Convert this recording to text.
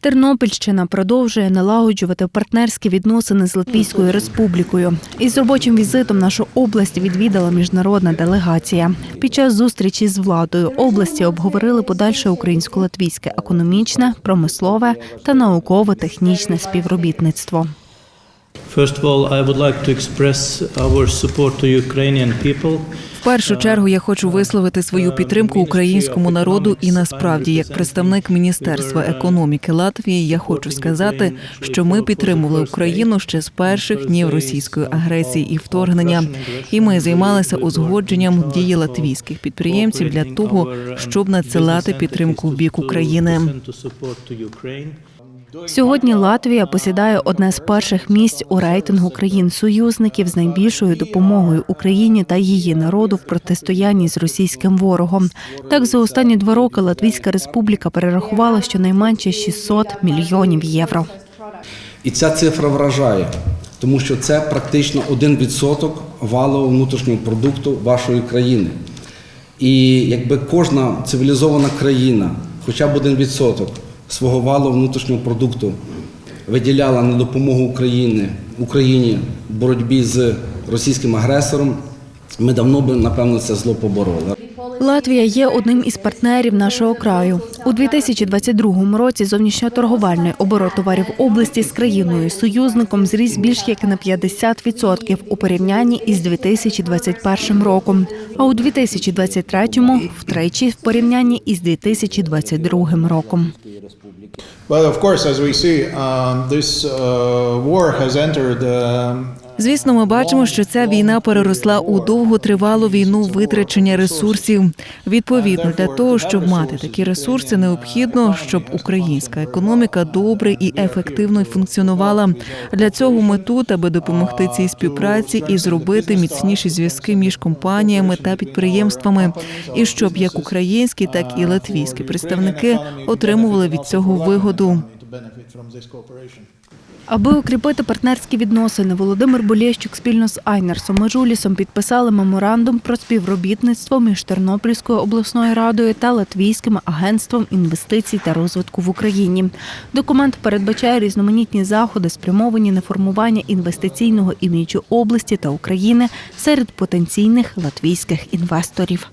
Тернопільщина продовжує налагоджувати партнерські відносини з Латвійською республікою. Із робочим візитом нашу область відвідала міжнародна делегація. Під час зустрічі з владою області обговорили подальше українсько-латвійське економічне, промислове та науково-технічне співробітництво. First of all, I would like to express our support to Ukrainian people. В першу чергу я хочу висловити свою підтримку українському народу, і насправді, як представник Міністерства економіки Латвії, я хочу сказати, що ми підтримували Україну ще з перших днів російської агресії і вторгнення. І ми займалися узгодженням дії латвійських підприємців для того, щоб надсилати підтримку в бік України. Сьогодні Латвія посідає одне з перших місць у рейтингу країн-союзників з найбільшою допомогою Україні та її народу в протистоянні з російським ворогом. Так, за останні два роки Латвійська республіка перерахувала щонайменше 600 мільйонів євро. І ця цифра вражає, тому що це практично 1% валового внутрішнього продукту вашої країни. І якби кожна цивілізована країна, хоча б 1% свого валового внутрішнього продукту виділяла на допомогу Україні, Україні в боротьбі з російським агресором, ми давно би, напевно, це зло побороли. Латвія є одним із партнерів нашого краю. У 2022 році зовнішньоторговельний оборот товарів області з країною союзником зріс більш як на 50% у порівнянні із 2021 роком. А у 2023 – втричі в порівнянні із 2022 роком. Well, of course, as we see, um, this uh, war has entered. um Звісно, ми бачимо, що ця війна переросла у довготривалу війну витрачення ресурсів. Відповідно, для того, щоб мати такі ресурси, необхідно, щоб українська економіка добре і ефективно функціонувала. Для цього ми тут, аби допомогти цій співпраці і зробити міцніші зв'язки між компаніями та підприємствами, і щоб як українські, так і латвійські представники отримували від цього вигоду. Benefit from. Аби укріпити партнерські відносини, Володимир Болєщук спільно з Айнерсом Межулісом підписали меморандум про співробітництво між Тернопільською обласною радою та Латвійським агентством інвестицій та розвитку в Україні. Документ передбачає різноманітні заходи, спрямовані на формування інвестиційного іміджу області та України серед потенційних латвійських інвесторів.